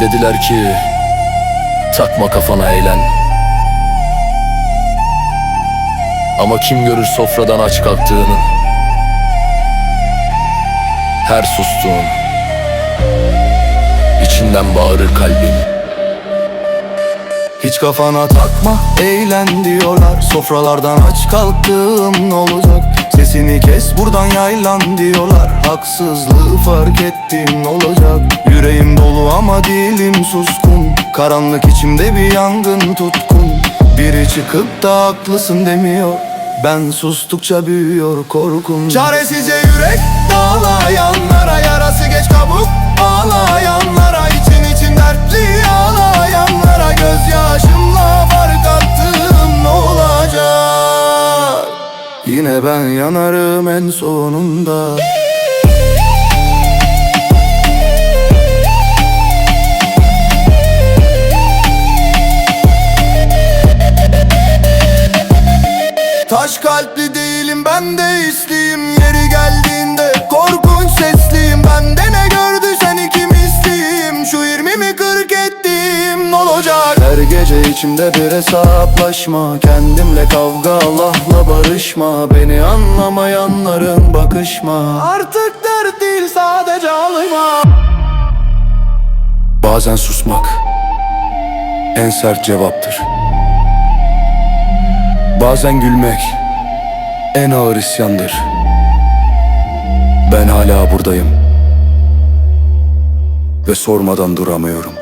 Dediler ki takma kafana eğlen. Ama kim görür sofradan aç kalktığını? Her sustuğun içinden bağırır kalbim Hiç kafana takma eğlen diyorlar. Sofralardan aç kalktığım ne olacak? Sesini kes buradan yaylan diyorlar. Haksızlığı fark ettim ne olacak Yüreğim dolu ama dilim suskun. Karanlık içimde bir yangın tutkun. Biri çıkıp da haklısın demiyor. Ben sustukça büyüyor korkum. Çaresizce yürek dağlayanlara Yarası geç kabuk. Ağlayanlara için için dertli ağlayanlara Gözyaşımla fark attım ne olacak? Yine ben yanarım en sonunda Taş kalpli değilim ben de isliyim Yeri geldiğinde korkunç sesliyim. Ben de ne gördüysen iki misliyim Şu yirmimi kırk ettiğim ne olacak? Her gece içimde bir hesaplaşma. Kendimle kavga Allah'la barışma. Beni anlamayanların bakışma. Artık dert değil sadece ağlayma Bazen susmak en sert cevaptır Bazen gülmek en ağır isyandır. Ben hala buradayım. Ve sormadan duramıyorum.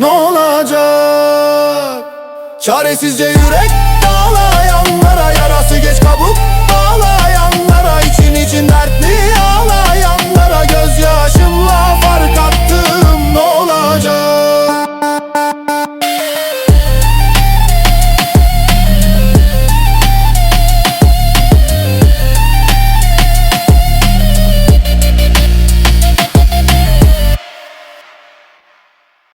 Ne olacak? Çaresizce yürek dağlayanlara Yarası geç kabuk